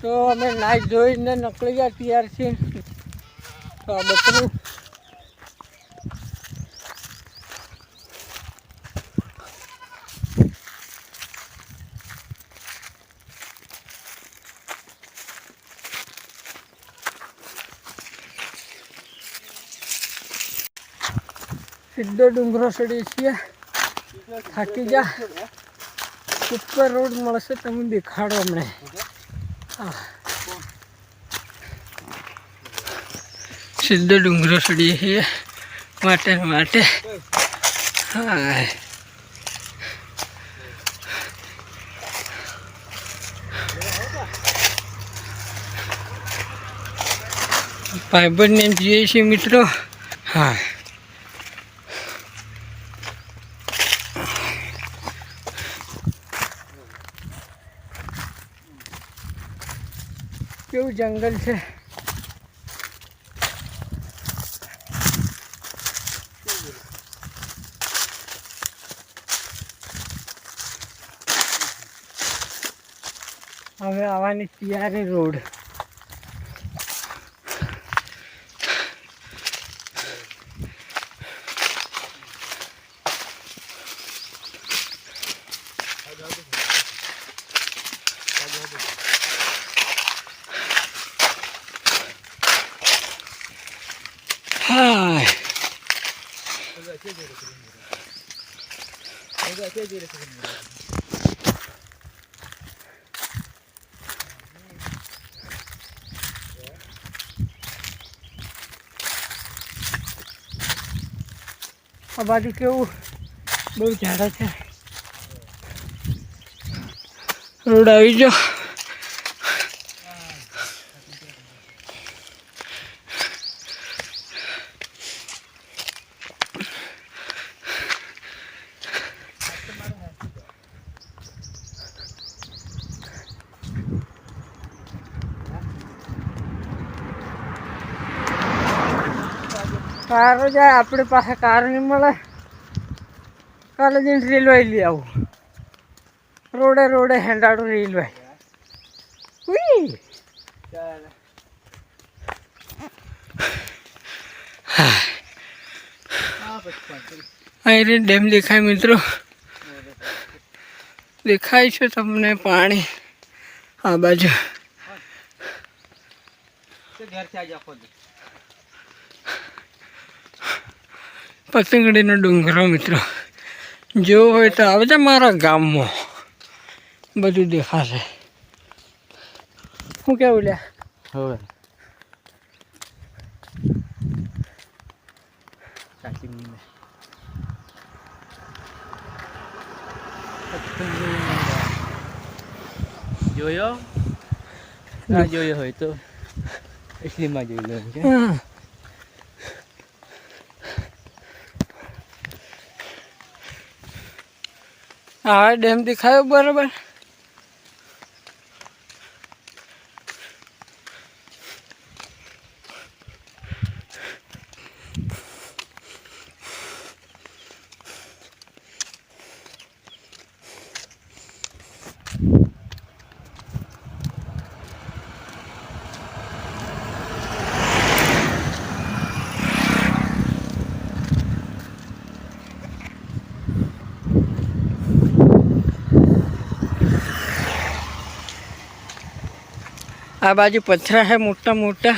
તો અમે નાઈ જોઈને નકળી ગયા તૈયાર છીએ તો આ બકરું સીધો ડુંગરો સડી છીએ. થાકી જા. ઉપર રોડ મળશે, તમે દેખાડો અમને. સીધો ડુંગરો ચડીએ છીએ. માટે માટે. હા ભાઈબંધને જોઈએ છીએ મિત્રો. હા કેવું જંગલ છે હવે આવવાની તૈયારી રોડ હાય આ બાજુ કેવું બહુ ઝાડા છે રોડ આવી ગયો કારો જાય આપણી પાસે કાર નહીં મળે. કાલે જઈને રેલવે લઈ આવું. રોડે રોડે હેન્ડાડું રેલવે ઉઈ! અહીં ડેમ દેખાય મિત્રો. દેખાય છે તમને પાણી. આ બાજુ. પતંગડીનો ડુંગરો મિત્રો જો હોય તો આવજે મારા ગામમાં બધું દેખાશે શું કેવું લ્યા હવે જોયો ના જોયો હોય તો એટલીમાં જોઈ લો હા. ડેમ દેખાયો બરાબર આ બાજુ પથરા છે મોટા મોટા